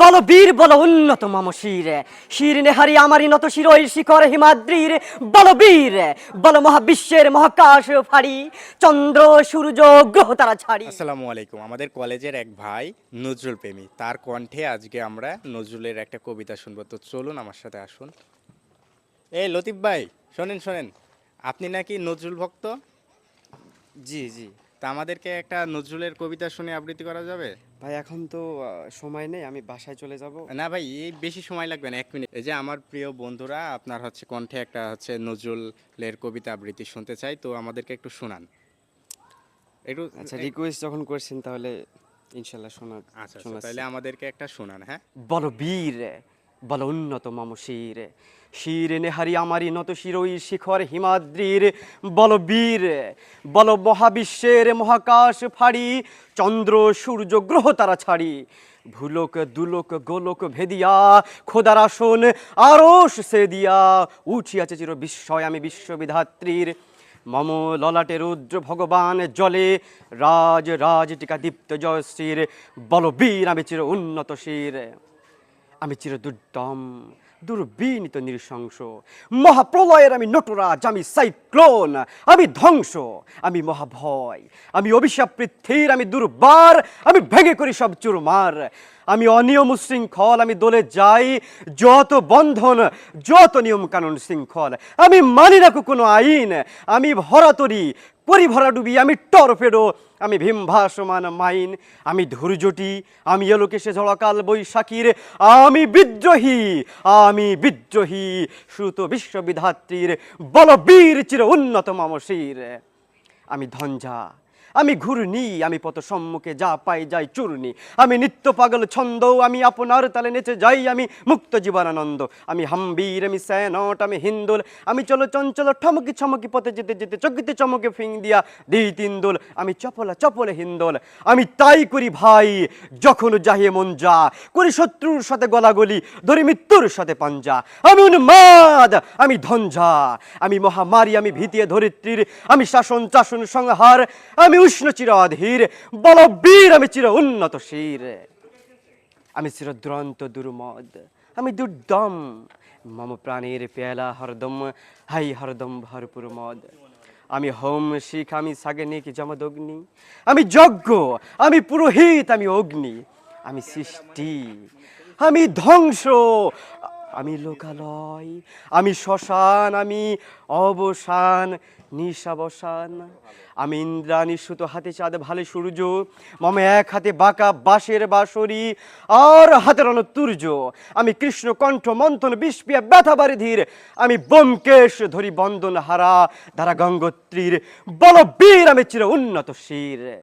বল বীর বল উন্নত মম শির। শির নেহারি আমারই নত শিরোই শিখর হিমাদ্রির। বল বীর বল মহাবিশ্বের মহাকাশ ফাড়ি। চন্দ্র সূর্য গ্রহ তারা ছাড়ি। আসসালামু আলাইকুম। আমাদের কলেজের এক ভাই নজরুল প্রেমী। তার কণ্ঠে আজকে আমরা নজরুলের একটা কবিতা শুনব। তো চলুন আমার সাথে আসুন। এই লতিফ ভাই শোনেন শোনেন। আপনি নাকি নজরুল ভক্ত? জি জি। তা আমাদেরকে একটা নজরুলের কবিতা শুনে আবৃত্তি করা যাবে? ভাই এখন তো সময় নেই আমি বাসায় চলে যাব। না ভাই এই বেশি সময় লাগবে না এক মিনিট। এই যে আমার প্রিয় বন্ধুরা আপনার হচ্ছে কণ্ঠে একটা হচ্ছে নজরুলের কবিতা আবৃত্তি শুনতে চাই তো আমাদেরকে একটু শোনান। একটু আচ্ছা রিকোয়েস্ট যখন করছেন তাহলে ইনশাল্লাহ শোনান আচ্ছা আচ্ছা। তাহলে আমাদেরকে একটা শোনান হ্যাঁ? বলো বীর। বল উন্নত মম শির শির নেহারি আমারই নত শিরোই শিখর হিমাদ্রির বল বীর, বল মহাবিশ্বের মহাকাশ ফাড়ি, চন্দ্র সূর্য গ্রহ তারা ছাড়ি, ভুলোক দুলোক গোলোক ভেদিয়া, খোদার আসন আরস সে দিয়া উঠিয়াছে চির বিস্ময় আমি বিশ্ববিধাত্রীর। মম ললাটে রুদ্র ভগবান জলে, রাজ রাজ টিকা দীপ্ত জয়শ্রীর বলবীর আমি চির উন্নত শির। আমি চির দুর্দম দুর্বিনীত নৃশংস। মহাপ্রলয়ের আমি নটরাজ, আমি সাইক্লোন, আমি ধ্বংস, আমি মহাভয়। আমি অভিশাপ পৃথ্বীর, আমি দুর্বার, আমি ভেঙে করি সব চুরমার। আমি অনিয়ম শৃঙ্খল, আমি দলে যাই, যত বন্ধন, যত নিয়ম কানুন শৃঙ্খল। আমি মানি না কোনো আইন, আমি ভরাতরি পরিভরা ডুবি, আমি টরফেডো আমি ভীমভাসমান মাইন, আমি ধৈর্যটি আমি এলোকেশে ঝড়কাল বৈশাখীর, আমি বিদ্রোহী আমি বিদ্রোহী শ্রুত বিশ্ববিধাত্রীর, বলবীর চির উন্নত মামসির আমি ধঞ্জা আমি ঘূর্ণি, আমি পত সম্মুখে যা পাই যাই চূর্ণি। আমি নিত্য পাগল ছন্দ, আমি আপনার তালে নেচে যাই, আমি মুক্ত জীবনানন্দ। আমি হাম্বীর, আমি স্যানট, আমি হিন্দুল, আমি চলো চঞ্চল, ঠমকি ছমকি পথে যেতে যেতে, চকিতে চমকে ফিং দিয়া দিই তিন্দুল আমি চপলা, চপলে হিন্দোল। আমি তাই করি ভাই, যখন যাহে মন যা। করি শত্রুর সাথে গলাগলি, ধরি মৃত্যুর সাথে পাঞ্জা। আমি উন্মাদ, আমি ধঞ্ঝা আমি মহামারী, আমি ভীতিয়ে ধরিত্রীর। আমি শাসন চাসন সংহার। আমি উষ্ণ চির অধীর, বলবীর আমি চির উন্নত শির। আমি চির দুরন্ত দুর্মদ, আমি দুর্দম, মম প্রাণের পেলা হরদম, হাই হরদম ভরপুর মদ। আমি হোম শিখ, আমি সাগনিক, যমদগ্নি। আমি যজ্ঞ, আমি পুরোহিত, আমি অগ্নি। আমি সৃষ্টি, আমি ধ্বংস আমি লোকালয়, আমি শ্মশান, আমি অবসান নিশাবসান আমি ইন্দ্রাণী সুতো হাতে চাঁদ, ভালে সূর্য, মম এক হাতে বাঁকা বাঁশের বাঁশরি, আর হাতের তুর্য। আমি কৃষ্ণ কণ্ঠ, মন্থন, বিষপিয়া, ব্যথা বাড়ি ধীর আমি বোমকেশ ধরি বন্দন হারা ধারা গঙ্গোত্রীর। বল বীর আমি চির উন্নত শির।